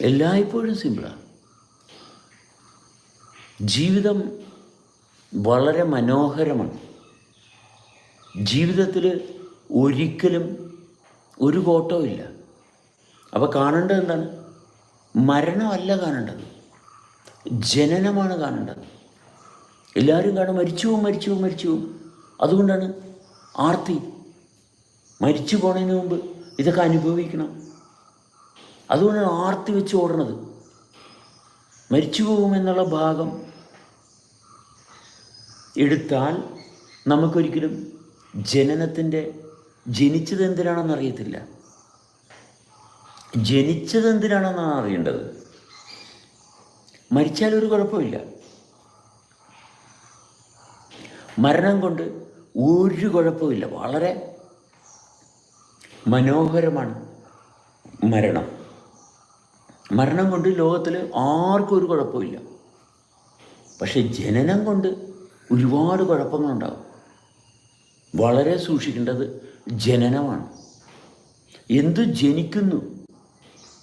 എല്ലായ്പ്പോഴും സിമ്പിളാണ് ജീവിതം വളരെ മനോഹരമാണ്. ജീവിതത്തിൽ ഒരിക്കലും ഒരു കോട്ടവും ഇല്ല. അപ്പോൾ കാണേണ്ടത് എന്താണ്? മരണമല്ല കാണേണ്ടത്. ജനനമാണ് കാണേണ്ടത്. എല്ലാവരും കാണും മരിച്ചു പോവും മരിച്ചു മരിച്ചു അതുകൊണ്ടാണ് ആർത്തി മരിച്ചു പോണതിന് മുമ്പ് ഇതൊക്കെ അനുഭവിക്കണം. അതുകൊണ്ടാണ് ആർത്തി വെച്ച് ഓടണത്. മരിച്ചു പോകുമെന്നുള്ള ഭാഗം എടുത്താൽ നമുക്കൊരിക്കലും ജനനത്തിന്റെ ജനിച്ചത് എന്തിനാണെന്ന് അറിയത്തില്ല. ജനിച്ചത് എന്തിനാണെന്നാണ് അറിയേണ്ടത്. മരിച്ചാൽ ഒരു കുഴപ്പമില്ല. മരണം കൊണ്ട് ഒരു കുഴപ്പമില്ല. വളരെ മനോഹരമാണ് മരണം. മരണം കൊണ്ട് ലോകത്തിൽ ആർക്കും ഒരു കുഴപ്പമില്ല പക്ഷെ ജനനം കൊണ്ട് ഒരുപാട് കുഴപ്പങ്ങളുണ്ടാകും വളരെ സൂക്ഷിക്കേണ്ടത് ജനനമാണ്. എന്തു ജനിക്കുന്നു?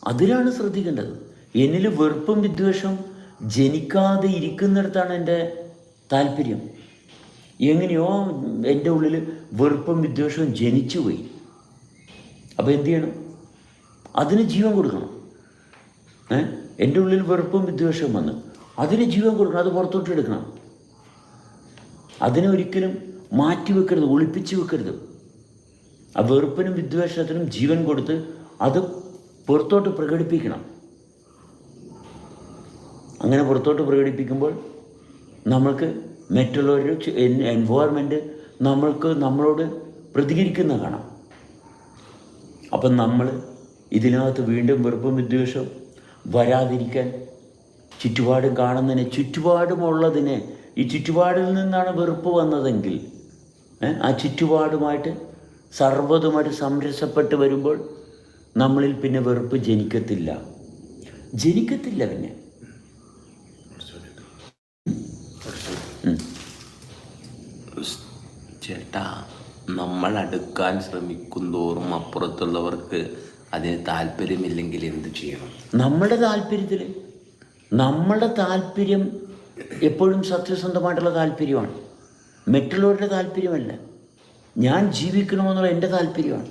അതിലാണ് ശ്രദ്ധിക്കേണ്ടത്. എന്നിൽ വെറുപ്പും വിദ്വേഷം ജനിക്കാതെ ഇരിക്കുന്നിടത്താണ് എന്റെ താല്പര്യം. എങ്ങനെയോ എന്റെ ഉള്ളിൽ വെറുപ്പും വിദ്വേഷവും ജനിച്ചു പോയി അപ്പോൾ എന്തു ചെയ്യണം? അതിന് ജീവൻ കൊടുക്കണം. എന്റെ ഉള്ളിൽ വെറുപ്പും വിദ്വേഷവും വന്ന് അതിന് ജീവൻ കൊടുക്കണം അത് പുറത്തോട്ട് എടുക്കണം. അതിനെ ഒരിക്കലും മാറ്റി വെക്കരുത് ഒളിപ്പിച്ച് വെക്കരുത്. ആ വെറുപ്പിനും വിദ്വേഷത്തിനും ജീവൻ കൊടുത്ത് അത് പുറത്തോട്ട് പ്രകടിപ്പിക്കണം. അങ്ങനെ പുറത്തോട്ട് പ്രകടിപ്പിക്കുമ്പോൾ നമ്മൾക്ക് മറ്റുള്ളവരുടെ എൻവയോൺമെന്റ് നമ്മൾക്ക് നമ്മളോട് പ്രതികരിക്കുന്ന കാണാം. അപ്പം നമ്മൾ ഇതിനകത്ത് വീണ്ടും വെറുപ്പും വിദ്വേഷവും വരാതിരിക്കാൻ ചുറ്റുപാടും കാണുന്നതിനെ ചുറ്റുപാടുമുള്ളതിനെ ഈ ചുറ്റുപാടിൽ നിന്നാണ് വെറുപ്പ് വന്നതെങ്കിൽ ആ ചുറ്റുപാടുമായിട്ട് സർവതുമായിട്ട് സംരക്ഷപ്പെട്ട് വരുമ്പോൾ നമ്മളിൽ പിന്നെ വെറുപ്പ് ജനിക്കത്തില്ല ജനിക്കത്തില്ല പിന്നെ. ചേട്ടാ നമ്മൾ അടുക്കാൻ ശ്രമിക്കും തോറും അപ്പുറത്തുള്ളവർക്ക് അതിന് താല്പര്യമില്ലെങ്കിൽ എന്ത് ചെയ്യണം? നമ്മുടെ താല്പര്യത്തിൽ നമ്മുടെ താല്പര്യം എപ്പോഴും സത്യസന്ധമായിട്ടുള്ള താല്പര്യമാണ്. മറ്റുള്ളവരുടെ താല്പര്യമല്ല. ഞാൻ ജീവിക്കണമെന്നുള്ള എന്റെ താല്പര്യമാണ്.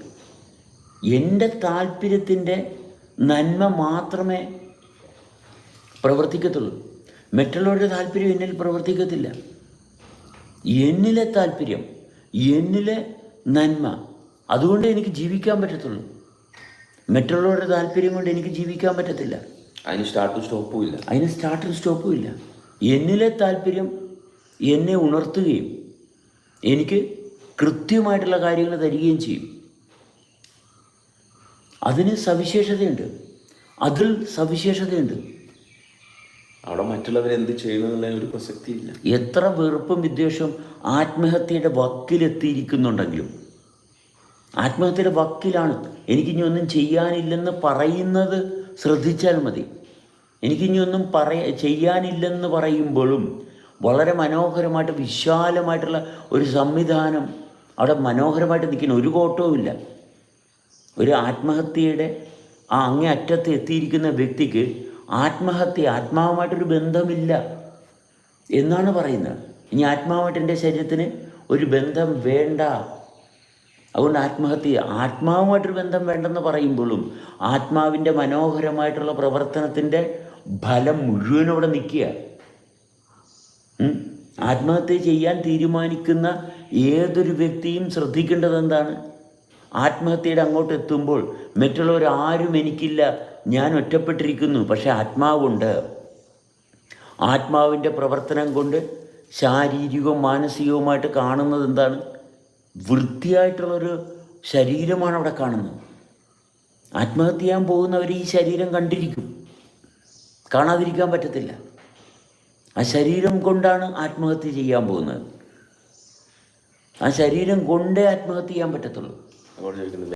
എന്റെ താല്പര്യത്തിന്റെ നന്മ മാത്രമേ പ്രവർത്തിക്കത്തുള്ളൂ. മറ്റുള്ളവരുടെ താല്പര്യം എന്നിൽ പ്രവർത്തിക്കത്തില്ല. എന്നിലെ താല്പര്യം എന്നിലെ നന്മ അതുകൊണ്ട് എനിക്ക് ജീവിക്കാൻ പറ്റത്തുള്ളൂ. മറ്റുള്ളവരുടെ താല്പര്യം കൊണ്ട് എനിക്ക് ജീവിക്കാൻ പറ്റത്തില്ല. അതിന് സ്റ്റാർട്ടും സ്റ്റോപ്പും ഇല്ല. അതിന് സ്റ്റാർട്ടും സ്റ്റോപ്പും ഇല്ല. എന്നിലെ താല്പര്യം എന്നെ ഉണർത്തുകയും എനിക്ക് കൃത്യമായിട്ടുള്ള കാര്യങ്ങൾ തരികയും ചെയ്യും. അതിന് സവിശേഷതയുണ്ട്. അതിൽ സവിശേഷതയുണ്ട്. അവിടെ മറ്റുള്ളവർ എന്ത് ചെയ്യണമെന്നുള്ള ഒരു പ്രസക്തി ഇല്ല എത്ര വെറുപ്പും വിദ്വേഷവും ആത്മഹത്യയുടെ വക്കിലെത്തിയിരിക്കുന്നുണ്ടെങ്കിലും ആത്മഹത്യയുടെ വക്കിലാണ്. എനിക്കിനി ഒന്നും ചെയ്യാനില്ലെന്ന് പറയുന്നത് ശ്രദ്ധിച്ചാൽ മതി. എനിക്കിനി ഒന്നും പറയ ചെയ്യാനില്ലെന്ന് പറയുമ്പോഴും വളരെ മനോഹരമായിട്ട് വിശാലമായിട്ടുള്ള ഒരു സംവിധാനം അവിടെ മനോഹരമായിട്ട് നിൽക്കുന്ന ഒരു കോട്ടവും ഇല്ല. ഒരു ആത്മഹത്യയുടെ ആ അങ്ങേ അറ്റത്ത് എത്തിയിരിക്കുന്ന വ്യക്തിക്ക് ആത്മഹത്യ ആത്മാവുമായിട്ടൊരു ബന്ധമില്ല എന്നാണ് പറയുന്നത്. ഇനി ആത്മാവുമായിട്ട് എന്റെ ശരീരത്തിന് ഒരു ബന്ധം വേണ്ട. അതുകൊണ്ട് ആത്മഹത്യ ആത്മാവുമായിട്ടൊരു ബന്ധം വേണ്ടെന്ന് പറയുമ്പോഴും ആത്മാവിന്റെ മനോഹരമായിട്ടുള്ള പ്രവർത്തനത്തിന്റെ ഫലം മുഴുവൻ അവിടെ നിൽക്കുക. ആത്മഹത്യ ചെയ്യാൻ തീരുമാനിക്കുന്ന ഏതൊരു വ്യക്തിയും ശ്രദ്ധിക്കേണ്ടത് എന്താണ്? ആത്മഹത്യയുടെ അങ്ങോട്ട് എത്തുമ്പോൾ മറ്റുള്ളവർ ആരും എനിക്കില്ല ഞാൻ ഒറ്റപ്പെട്ടിരിക്കുന്നു പക്ഷെ ആത്മാവുണ്ട്. ആത്മാവിന്റെ പ്രവർത്തനം കൊണ്ട് ശാരീരികവും മാനസികവുമായിട്ട് കാണുന്നത് എന്താണ്? വൃത്തിയായിട്ടുള്ളൊരു ശരീരമാണ് അവിടെ കാണുന്നത്. ആത്മഹത്യ ചെയ്യാൻ പോകുന്നവർ ഈ ശരീരം കണ്ടിരിക്കും. കാണാതിരിക്കാൻ പറ്റത്തില്ല. ആ ശരീരം കൊണ്ടാണ് ആത്മഹത്യ ചെയ്യാൻ പോകുന്നത്. ആ ശരീരം കൊണ്ടേ ആത്മഹത്യ ചെയ്യാൻ പറ്റത്തുള്ളൂ.